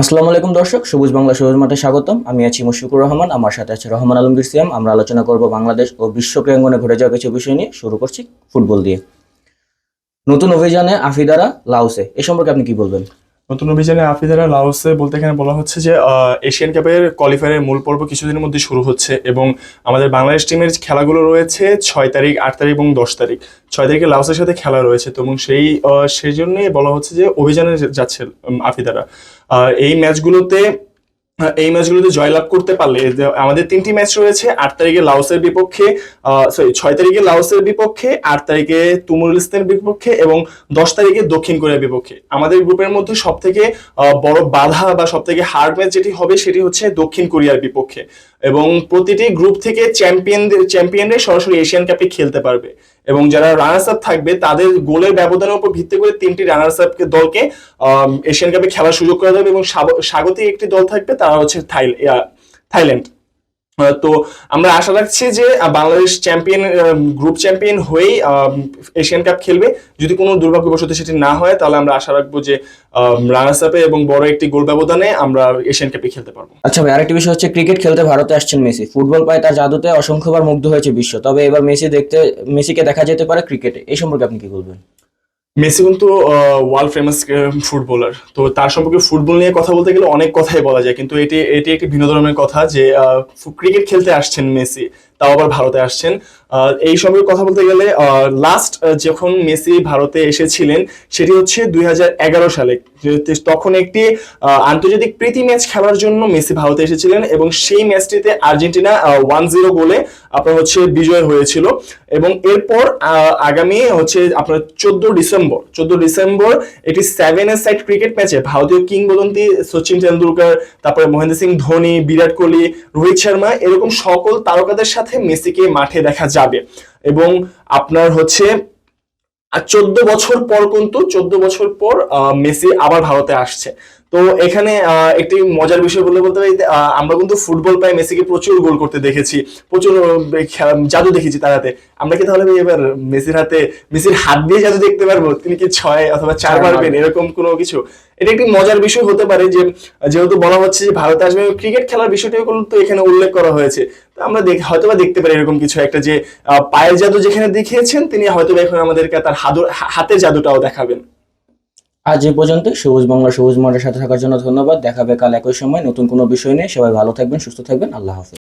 আসসালামু আলাইকুম দর্শক, সবুজ বাংলা সবুজ মাঠে স্বাগতম। আমি আছি মুশফিকুর রহমান, আমার সাথে আছে রহমান আলমগীর সিয়াম আমরা আলোচনা করব বাংলাদেশ ও বিশ্ব ক্রীড়াঙ্গনে ঘটে যাওয়া কিছু বিষয় নিয়ে। শুরু করছি ফুটবল দিয়ে। নতুন অভিযানে আফিদারা লাউসে এ সম্পর্কে আপনি কি বলবেন? নতুন অভিযানে আফ্রিদারা লাওসে বলতে এখানে বলা হচ্ছে যে এশিয়ান কাপের কোয়ালিফায়ারের মূল পর্ব কিছুদিনের মধ্যে শুরু হচ্ছে এবং আমাদের বাংলাদেশ টিমের খেলাগুলো রয়েছে ছয় তারিখ, আট তারিখ এবং দশ তারিখ। ছয় তারিখে লাওসের সাথে খেলা রয়েছে তো এবং সেই সেই জন্যই বলা হচ্ছে যে অভিযানে যাচ্ছে আফিদারা এই ম্যাচগুলোতে এই ম্যাচগুলোতে জয়লাভ করতে পারলে আমাদের তিনটি ম্যাচ রয়েছে, আট তারিখে লাওসের বিপক্ষে সরি ছয় তারিখে লাওসের বিপক্ষে, আট তারিখে তুমুল ইসলামের বিপক্ষে এবং দশ তারিখে দক্ষিণ কোরিয়ার বিপক্ষে। আমাদের গ্রুপের মধ্যে সব থেকে বড় বাধা বা সব থেকে হার্ড ম্যাচ যেটি হবে সেটি হচ্ছে দক্ষিণ কোরিয়ার বিপক্ষে। এবং প্রতিটি গ্রুপ থেকে চ্যাম্পিয়নদের চ্যাম্পিয়নরা সরাসরি এশিয়ান কাপে খেলতে পারবে। এবং যারা রানার্স আপ থাকবে, তাদের গোলের ব্যবধানের উপর ভিত্তি করে তিনটি রানার্স আপ দলকে এশিয়ান কাপে খেলার সুযোগ করা দেবে এবং স্বাগতিক একটি দল থাকবে, তারা হচ্ছে থাইল্যান্ড। তো আমরা আশা রাখছি যে বাংলাদেশ চ্যাম্পিয়ন গ্রুপ চ্যাম্পিয়ন হয়েই এশিয়ান কাপ খেলবে। যদি কোনো দুর্ভাগ্যবশত সেটি না হয়, তাহলে আমরা আশা রাখব যে রানার্স আপে এবং বড় একটি গোল ব্যবধানে আমরা এশিয়ান কাপে খেলতে পারব। আচ্ছা ভাই, আরেকটি বিষয় হচ্ছে ক্রিকেট খেলতে ভারতে আসছেন মেসি। ফুটবল পায় তার জাদুতে অসংখ্যবার মুগ্ধ হয়েছে বিশ্ব। তবে এবার মেসি দেখতে, মেসিকে দেখা যেতে পারে ক্রিকেটে এই সম্পর্কে আপনি কি বলবেন? মেসি কিন্তু ওয়ার্ল্ড ফেমাস ফুটবলার তো তার সম্পর্কে ফুটবল নিয়ে কথা বলতে গেলে অনেক কথাই বলা যায়। কিন্তু এটি এটি একটি ভিন্ন ধরনের কথা যে ক্রিকেট খেলতে আসছেন মেসি। তাও আবার ভারতে আসছেন। এই সম্পর্কে কথা বলতে গেলে লাস্ট যখন মেসি ভারতে এসেছিলেন, সেটি হচ্ছে দুই সালে। তখন একটি আন্তর্জাতিক প্রীতি ম্যাচ খেলার জন্য মেসি ভারতে এসেছিলেন এবং সেই ম্যাচটিতে আর্জেন্টিনা ওয়ান জিরো গোলে আপনার হচ্ছে বিজয় হয়েছিল। এবং এরপর আগামী হচ্ছে আপনার চোদ্দ ডিসেম্বর চোদ্দ ডিসেম্বর একটি সেভেন এর সাইড ক্রিকেট ম্যাচে ভারতীয় কিংবদন্তি সচিন তেন্ডুলকার, তারপরে মহেন্দ্র সিং ধোনি, বিরাট কোহলি, রোহিত শর্মা, এরকম সকল তারকাদের সাথে মেসিকে মাঠে দেখা যাবে। এবং আপনার হচ্ছে চোদ্দ বছর পর কিন্তু, চোদ্দ বছর পর মেসি আবার ভারতে আসছে। তো এখানে একটি মজার বিষয় বলতে বলতে পারি আমরা কিন্তু ফুটবল পাই মেসিকে প্রচুর গোল করতে দেখেছি প্রচুর জাদু দেখেছি তার হাতে। আমরা কি তাহলে এবার মেসির হাতে মেসির হাত দিয়ে জাদু দেখতে পারব? তিনি কি ছয় অথবা চার মারবেন। এরকম কোনো কিছু? এটা একটি মজার বিষয় হতে পারে যে যেহেতু বলা হচ্ছে যে ভারতে আসবে ক্রিকেট খেলার বিষয়টিও কিন্তু এখানে উল্লেখ করা হয়েছে। তো আমরা দেখ হয়তো বা দেখতে পারি এরকম কিছু একটা যে পায়ের জাদু যেখানে দেখিয়েছেন তিনি হয়তো এখন আমাদেরকে তার হাতের জাদুটাও দেখাবেন। আজ এ পর্যন্ত সবুজ বাংলা, সবুজ মাঠের সাথে থাকার জন্য ধন্যবাদ। দেখাবে কাল একই সময়। নতুন কোনো বিষয় নিয়ে। সবাই ভালো থাকবেন, সুস্থ থাকবেন। আল্লাহ হাফেজ।